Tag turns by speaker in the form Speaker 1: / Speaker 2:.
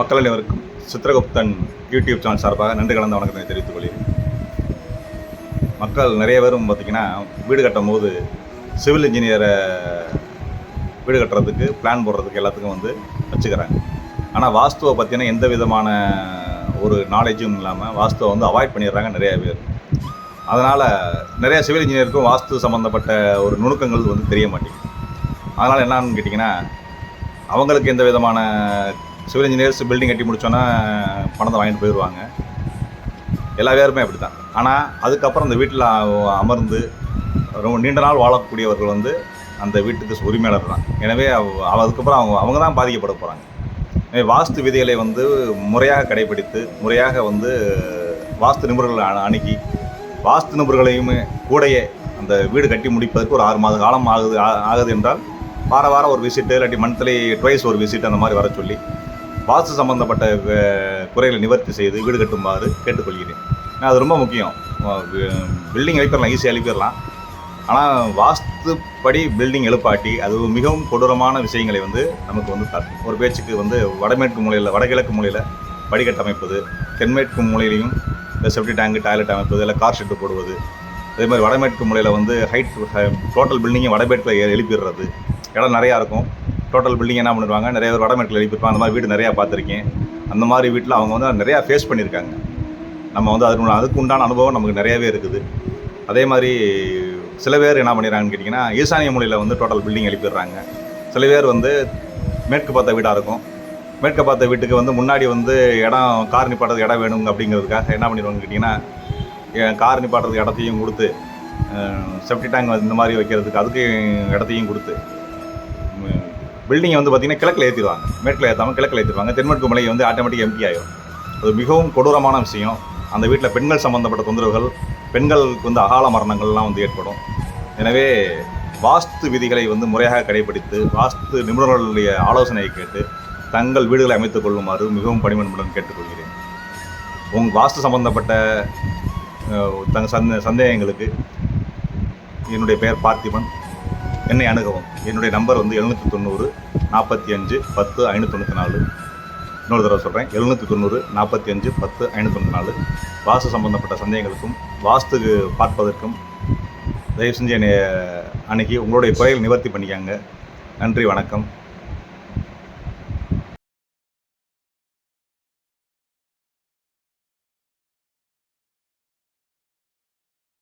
Speaker 1: மக்கள் அனைவருக்கும் Chitragupta YouTube channel சார்பாக நன்றி கலந்த வணக்கத்தை தெரிவித்துக் கொள்கிறேன். மக்கள் நிறைய பேரும் பார்த்திங்கன்னா வீடு கட்டும் போது சிவில் இன்ஜினியரை வீடு கட்டுறதுக்கு பிளான் போடுறதுக்கு எல்லாத்துக்கும் வந்து வச்சுக்கிறாங்க. ஆனால் வாஸ்துவை பார்த்தீங்கன்னா எந்த விதமான ஒரு நாலேஜும் இல்லாமல் வாஸ்துவை வந்து அவாய்ட் பண்ணிடுறாங்க நிறைய பேர். அதனால் நிறைய சிவில் இன்ஜினியருக்கும் வாஸ்து சம்மந்தப்பட்ட ஒரு நுணுக்கங்கள் வந்து தெரிய மாட்டேங்குது. அதனால் என்னன்னு கேட்டிங்கன்னா அவங்களுக்கு எந்த விதமான சிவில் இன்ஜினியர்ஸ் பில்டிங் கட்டி முடிச்சோன்னா பணத்தை வாங்கிட்டு போயிடுவாங்க. எல்லா பேருமே அப்படி தான் ஆனால் அதுக்கப்புறம் அந்த வீட்டில் அமர்ந்து ரொம்ப நீண்ட நாள் வாழக்கூடியவர்கள் வந்து அந்த வீட்டுக்கு உரிமையாளர் தான். எனவே அதுக்கப்புறம் அவங்க அவங்க தான் பாதிக்கப்பட போகிறாங்க எனவே வாஸ்து விதிகளை வந்து முறையாக கடைபிடித்து முறையாக வந்து வாஸ்து நிபுணர்களை அணுகி வாஸ்து நிபுணர்களையும் கூடயே அந்த வீடு கட்டி முடிப்பதற்கு ஒரு ஆறு மாத காலம் ஆகுது ஆ- ஆகுது என்றால் வார வாரம் ஒரு விசிட்டு இல்லாட்டி மந்த்லி ட்வைஸ் ஒரு விசிட் அந்த மாதிரி வர சொல்லி வாஸ்து சம்பந்தப்பட்ட குறைகளை நிவர்த்தி செய்து வீடு கட்டுமாறு கேட்டுக்கொள்கிறேன். ஏன்னா அது ரொம்ப முக்கியம். பில்டிங் எழுப்பிடலாம் ஈஸியாக எழுப்பிடலாம் ஆனால் வாஸ்துப்படி பில்டிங் எழுப்பாட்டி அது மிகவும் கொடூரமான விஷயங்களை வந்து நமக்கு வந்து தரும். ஒரு பேச்சுக்கு வந்து வடமேற்கு மூலையில் வடகிழக்கு மூலையில் படிக்கட்டு அமைப்பது தென்மேற்கு மூலையிலையும் இந்த செப்டி டேங்கு டாய்லெட் அமைப்பது இல்லை கார் ஷெட்டு போடுவது அதே மாதிரி வடமேற்கு மூலையில் வந்து ஹைட் டோட்டல் பில்டிங்கை வடமேற்கில் எழுப்பிடுறது இடம் நிறையா இருக்கும். டோட்டல் பில்டிங் என்ன பண்ணிடுவாங்க நிறைய பேர் வடமேற்கில் எழுப்பியிருப்பாங்க. அந்த மாதிரி வீடு நிறையா பார்த்துருக்கேன். அந்த மாதிரி வீட்டில் அவங்க வந்து நிறையா ஃபேஸ் பண்ணியிருக்காங்க. நம்ம வந்து அதுக்கு அதுக்கு உண்டான அனுபவம் நமக்கு நிறையவே இருக்குது. அதே மாதிரி சில பேர் என்ன பண்ணிடுறாங்கன்னு கேட்டிங்கன்னா ஈசானிய மூலையில் வந்து டோட்டல் பில்டிங் எழுப்பிடுறாங்க. சில பேர் வந்து மேற்கு பார்த்த வீடாக இருக்கும். மேற்கு பார்த்த வீட்டுக்கு வந்து முன்னாடி வந்து இடம் கார் நிப்பாட்டுறதுக்கு இடம் வேணும் அப்படிங்கிறதுக்காக என்ன பண்ணிடுவாங்கன்னு கேட்டிங்கன்னா என் கார் நிப்பாட்டுறது இடத்தையும் கொடுத்து செப்டி டேங்க் இந்த மாதிரி வைக்கிறதுக்கு அதுக்கு இடத்தையும் கொடுத்து பில்டிங்கை வந்து பார்த்திங்கன்னா கிழக்கில் ஏற்றிடுவாங்க மேற்கில் ஏற்றாமல் கிழக்கில் ஏற்றிடுவாங்க தென்மேற்கு மலை வந்து ஆட்டோமேட்டிக் எம்டி ஆகிடும் அது மிகவும் கொடூரமான விஷயம். அந்த வீட்டில் பெண்கள் சம்பந்தப்பட்ட தொந்தரவுகள் பெண்களுக்கு வந்து அகால மரணங்கள்லாம் வந்து ஏற்படும். எனவே வாஸ்து விதிகளை வந்து முறையாக கடைபிடித்து வாஸ்து நிபுணர்களுடைய ஆலோசனையை கேட்டு தங்கள் வீடுகளை அமைத்துக் கொள்ளுமாறு மிகவும் பணிமன்புடன் கேட்டுக்கொள்கிறேன். உங்கள் வாஸ்து சம்பந்தப்பட்ட தங்க சந்த சந்தேகங்களுக்கு என்னுடைய பெயர் பார்த்திபன். என்னை அணுகவும். என்னுடைய நம்பர் வந்து எழுநூற்றி தொண்ணூறு நாற்பத்தி அஞ்சு பத்து ஐநூற்றி தொண்ணூற்றி நாலு. இன்னொரு தடவை சொல்கிறேன் எழுநூற்றி தொண்ணூறு நாற்பத்தி அஞ்சு பத்து ஐநூற்றி தொண்ணூற்றி நாலு. வாஸ்து சம்மந்தப்பட்ட சந்தேகங்களுக்கும் வாஸ்துக்கு பார்ப்பதற்கும் தயவு செஞ்சு என்னை அணுகி உங்களுடைய குறைகளை நிவர்த்தி பண்ணிக்காங்க. நன்றி வணக்கம்.